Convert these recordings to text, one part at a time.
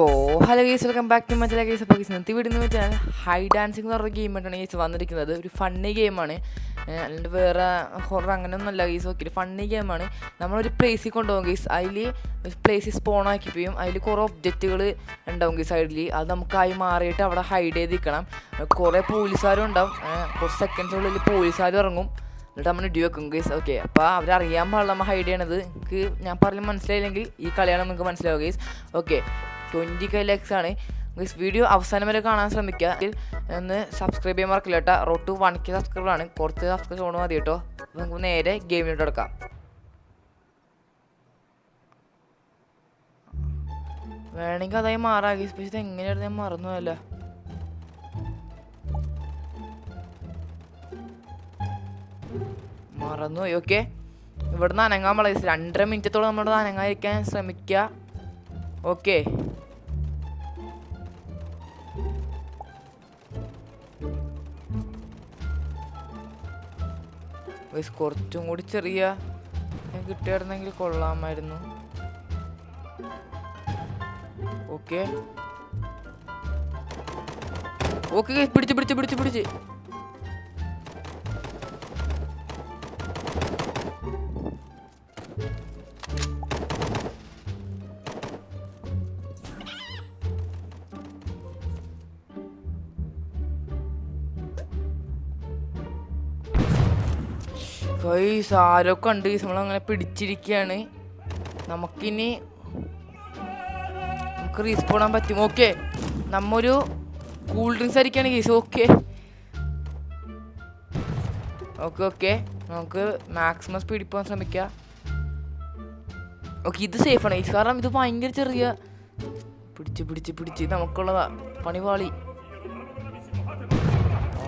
So hello guys welcome back to മറ്റേ guys അപ്പോൾ guys നിർത്തി വിടുന്ന വെച്ചാൽ ഹൈ ഡാൻസിങ് എന്ന് പറഞ്ഞ ഗെയിമായിട്ടാണ് ഗേസ് വന്നിരിക്കുന്നത്. ഒരു ഫണ്ണി ഗെയിമാണ് അല്ലാണ്ട് വേറെ ഹൊറർ അങ്ങനെയൊന്നുമല്ല ഗേസ് ഓക്കെ ഫണ്ണി ഗെയിമാണ് നമ്മളൊരു പ്ലേസിൽ കൊണ്ടുപോകും ഗേസ് അതിൽ പ്ലേസിൽ സ്പോൺ ആക്കി പോയും അതിൽ കുറേ ഒബ്ജക്റ്റുകൾ ഉണ്ടാവും ഗേസ് സൈഡിൽ അത് നമുക്കായി മാറിയിട്ട് അവിടെ ഹൈഡ് ചെയ്ത് നിൽക്കണം. കുറേ പോലീസുകാരും ഉണ്ടാവും. കുറച്ച് സെക്കൻഡ്സിനുള്ളിൽ പോലീസുകാരും ഇറങ്ങും. എന്നിട്ട് നമ്മൾ ഇടി വെക്കും ഗേസ് ഓക്കെ അപ്പോൾ അവരറിയാൻ പാടില്ല നമ്മൾ ഹൈഡ് ചെയ്യണത്. നിങ്ങൾക്ക് ഞാൻ പറഞ്ഞ് മനസ്സിലായില്ലെങ്കിൽ ഈ കളിയാണ് നിങ്ങൾക്ക് മനസ്സിലാവും guys okay twenty K lakhs ആണ്. ഗൈസ് വീഡിയോ അവസാനം വരെ കാണാൻ ശ്രമിക്കുക. ഒന്ന് സബ്സ്ക്രൈബ് ചെയ്യാൻ മറക്കില്ല കേട്ടോ. റോഡ് ടു വൺ കെ സബ്സ്ക്രൈബറാണ് കുറച്ച് സബ്സ്ക്രൈബ് കൊണ്ട് മതി കേട്ടോ. നമുക്ക് നേരെ ഗെയിമിലോട്ട് എടുക്കാം വേണമെങ്കിൽ അതായി മാറാം. ഗൈസ് പക്ഷേ ഇത് എങ്ങനെയായിരുന്നു ഞാൻ മറന്നു പോയല്ലോ. മറന്നുപോയി ഓക്കെ ഇവിടുന്ന് അനങ്ങാൻ വളരെ രണ്ടര മിനിറ്റത്തോളം നമ്മുടെ അനങ്ങാതിരിക്കാൻ ശ്രമിക്കുക. ഓക്കെ കുറച്ചും കൂടി ചെറിയ കിട്ടിയായിരുന്നെങ്കിൽ കൊള്ളാമായിരുന്നു. ഓക്കെ ഓക്കെ പിടിച്ച് പിടിച്ച് പിടിച്ച് പിടിച്ച്. ഗൈസ് ഉണ്ട്. കണ്ട് ഗൈസ് നമ്മളങ്ങനെ പിടിച്ചിരിക്കുകയാണ് നമുക്കിനി നമുക്ക് റീസ്പോണാൻ പറ്റും. ഓക്കെ നമ്മൊരു കൂൾ ഡ്രിങ്ക്സ് അടിക്കുകയാണ് ഗൈസ് ഓക്കെ ഓക്കെ ഓക്കെ നമുക്ക് മാക്സിമം സ്പീഡിൽ പോകാൻ ശ്രമിക്കാം. ഓക്കെ ഇത് സേഫാണ് ഗൈസ് കാരണം ഇത് ഭയങ്കര ചെറിയ പിടിച്ച് പിടിച്ച് പിടിച്ച് നമുക്കുള്ളതാ. പണിപാളി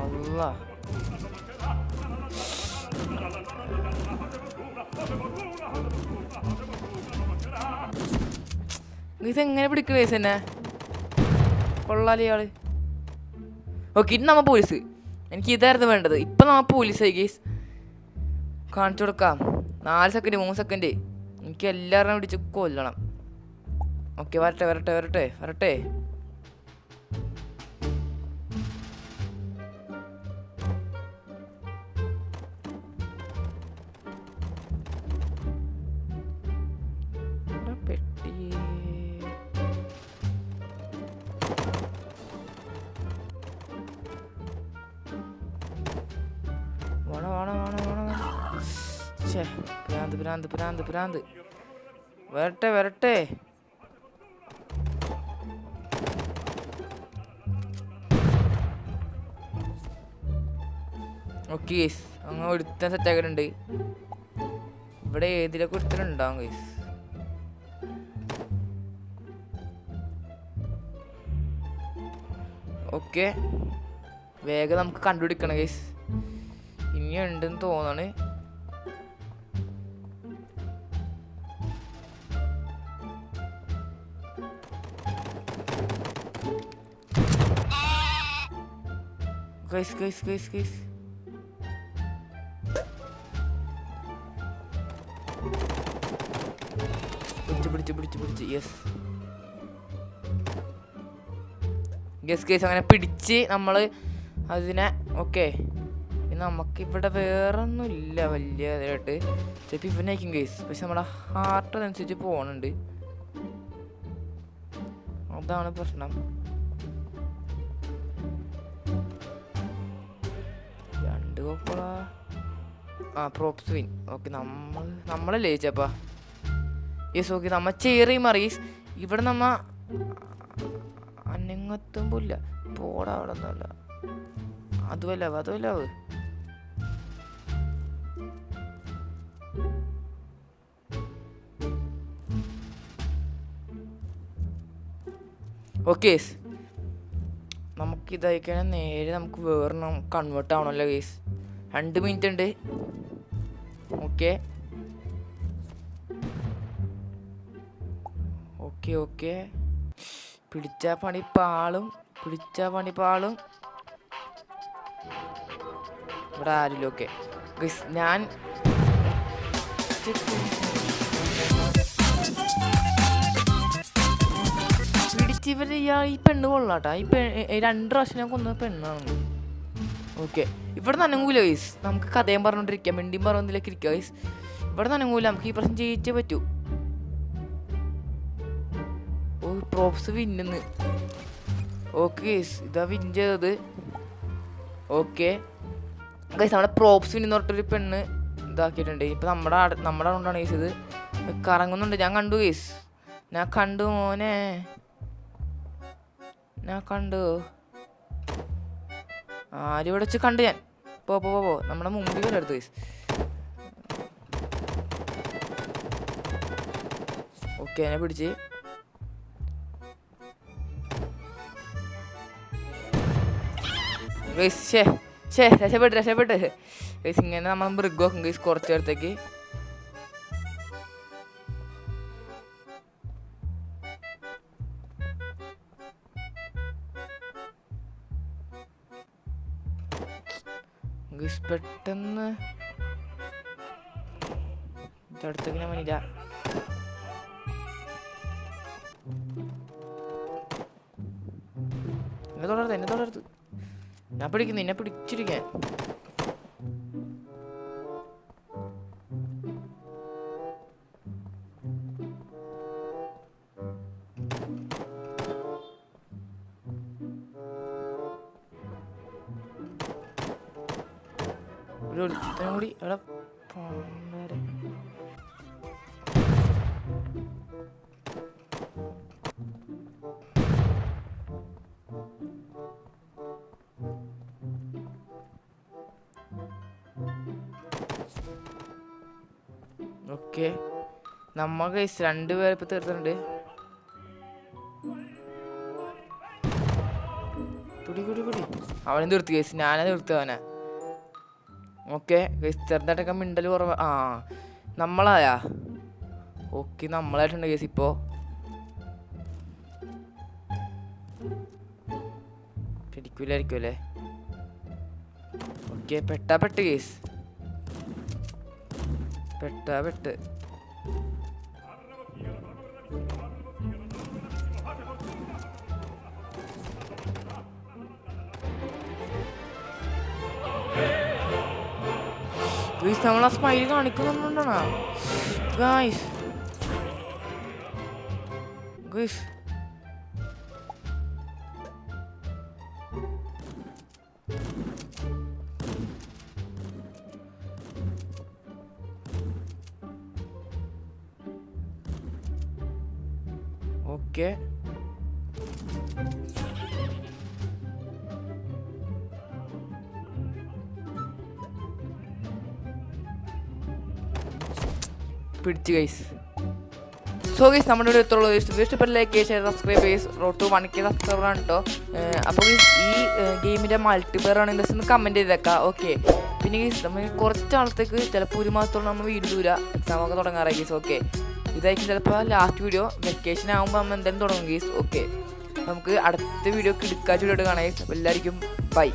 അല്ലാ ഇത് എങ്ങനെ പിടിക്കുക കേസ് എന്നെ കൊള്ളാലേ ആൾ ഓക്കെ ഇത് നമ്മ പോലീസ്. എനിക്ക് ഇതായിരുന്നു വേണ്ടത്. ഇപ്പം നമ്മ ആയി കേസ് കാണിച്ചു കൊടുക്കാം. നാല് സെക്കൻഡ് മൂന്ന് സെക്കൻഡ് എനിക്ക് എല്ലാവരും പിടിച്ച് കൊല്ലണം. ഓക്കെ വരട്ടെ വരട്ടെ വരട്ടെ വരട്ടെ. ഛേ ഭ്രാന്ത് ഭ്രാന്ത് ഭ്രാന്ത് ഭ്രാന്ത്. വരട്ടെ വരട്ടെ. ഓക്കെ ഗൈസ് അങ്ങ് ഒരുത്തൻ സെറ്റാക്കിയിട്ടുണ്ട് ഇവിടെ ഏതിലൊക്കെ ഒരുത്തനുണ്ടാവും ഗൈസ് ഓക്കെ. വേഗം നമുക്ക് കണ്ടുപിടിക്കണം ഗൈസ് ഇനിയുണ്ടെന്ന് തോന്നാണ്. ഗൈസ് ഗൈസ് ഗൈസ് ഗൈസ് പിടിച്ച് പിടിച്ച് പിടിച്ച് പിടിച്ച്. യെസ് ഗസ് കേസ് അങ്ങനെ പിടിച്ച് നമ്മൾ അതിനെ ഓക്കെ നമുക്കിവിടെ വേറെ ഒന്നും ഇല്ല വലിയ ഇതായിട്ട്. ചിലപ്പോൾ ഇവനായിരിക്കും കേസ് പക്ഷെ നമ്മുടെ ഹാർട്ട് അതനുസരിച്ച് പോകണുണ്ട് അതാണ് പ്രശ്നം. രണ്ട് ആ പ്രോപ്സ് വിൻ ഓക്കെ നമ്മൾ നമ്മളല്ലേ ചേച്ചപ്പാ യെസ് ഓക്കെ നമ്മ ചേറി മറീസ് ഇവിടെ നമ്മ അനങ്ങത്തുമ്പില്ല. പോടാ അവിടെ നിന്നല്ല അതുമല്ലാവ് അതുമല്ലാവ് ഓക്കെ നമുക്ക് ഇതായിക്കഴിഞ്ഞാൽ നേരെ നമുക്ക് വേറെ കൺവേർട്ട് ആവണമല്ലോ കേസ് രണ്ട് മിനിറ്റ് ഉണ്ട് ഓക്കെ ഓക്കെ ഓക്കെ പിടിച്ച പണി പാളും പിടിച്ച പണി പാളും. ഇവിടെ ആരില്ല ഓക്കെ ഞാൻ പിടിച്ച ഗൈസ് ഇവർ ഇയാ- ഈ പെണ്ണ് കൊള്ളാട്ടാ. ഈ പെ രണ്ട് പ്രാവശ്യം ഞാൻ കൊന്ന പെണ്ണാണ്. ഓക്കെ. ഇവിടെ നനങ്ങൂല വൈസ് നമുക്ക് കഥയും പറഞ്ഞോണ്ടിരിക്കാം. മിണ്ടിയും പറഞ്ഞൊന്നിലേക്ക് ഇരിക്കുക വൈസ് ഇവിടെ നനങ്ങൂല. നമുക്ക് ഈ പ്രശ്നം ജയിച്ചേ പറ്റൂ. ഓ പ്രോപ്സ് വിന്നുന്ന്. ഓക്കെ ഗൈസ് ഇതാ വിൻ ചെയ്തത്. ഓക്കെ. ഗൈസ് നമ്മുടെ പ്രോപ്സ് വിൻ എന്ന് പറഞ്ഞിട്ടൊരു പെണ്ണ് ഇതാക്കിയിട്ടുണ്ട്. ഇപ്പം നമ്മുടെ നമ്മുടെ കൊണ്ടാണ് ഗൈസ് ഇത്. കറങ്ങുന്നുണ്ട്. ഞാൻ കണ്ടു ഗൈസ് ഞാൻ കണ്ടു മോനെ. ഞാൻ കണ്ടു. ആരും ഇവിടെ വെച്ച് കണ്ടു ഞാൻ. പോ പോ പോ, നമ്മുടെ മുമ്പിൽ വരെ എടുത്തു ഗൈസ് ഓക്കെ എന്നെ പിടിച്ച്. ഗൈസ് ഷേ ഷേ രക്ഷപ്പെട്ട് രക്ഷപ്പെട്ട്. ഗൈസ് ഇങ്ങനെ നമ്മൾ മൃഗമൊക്കെ. ഗൈസ് കുറച്ച് നേരത്തേക്ക്. ഗൈസ് പെട്ടെന്ന്. ഞാൻ വന്നില്ല. എന്നെ തുടർത്ത് എന്നെ തുടർത്ത് ഞാൻ പിടിക്കുന്നു എന്നെ പിടിച്ചിരിക്കാൻ. ഒരു ഒരുത്തനും കൂടി എവിടെ പോണ്ടേ ഓക്കെ. നമ്മ രണ്ടുപേരെ ഇപ്പൊ തീർത്തിട്ടുണ്ട്. കുടി കുടി കുടി അവനെ തീർത്ത് കേസ് ഞാനത് തീർത്തു ഓക്കെ ചെറുതായിട്ടൊക്കെ മിണ്ടൽ കുറവ്. ആ നമ്മളായാ? ഓക്കെ നമ്മളായിട്ടുണ്ട് കേസ് ഇപ്പോ. പിടിക്കൂലായിരിക്കും അല്ലേ? ഓക്കെ പെട്ടാ പെട്ട് കേസ്. പെട്ടാ പെട്ട്. ഗൈസ് നമ്മൾ ആ സ്മൈൽ കാണിക്കുന്നുണ്ടാണോ ഗൈസ് ഗൈസ് ഓക്കെ പിടിച്ച് ഗൈസ് സോ ഗൈസ് നമ്മുടെ ഒരു എത്ര ഇഷ്ടപ്പെട്ട like share subscribe chase road to one K subscriber ആണ് കേട്ടോ അപ്പോൾ ഈ ഗെയിമിന്റെ മൾട്ടിപ്ലെയർ ആണ് ഇൻട്രസ്റ്റ് ഒന്ന് കമന്റ് ചെയ്തേക്കാം. ഓക്കെ പിന്നെ ഗൈസ് നമ്മൾ കുറച്ച് ആളത്തേക്ക് ചിലപ്പോൾ ഒരു മാസത്തോളം നമ്മൾ വീട് ദൂര എക്സാം ഒക്കെ തുടങ്ങാറായി ഗൈസ് ഓക്കെ ഇതായിരിക്കും ചിലപ്പോൾ ലാസ്റ്റ് വീഡിയോ വെക്കേഷൻ ആകുമ്പോൾ നമ്മൾ എന്തായാലും തുടങ്ങും ഗൈസ് ഓക്കെ നമുക്ക് അടുത്ത വീഡിയോ കിടക്കാച്ച വീഡിയോ കാണാം ഗൈസ് എല്ലാവർക്കും ബൈ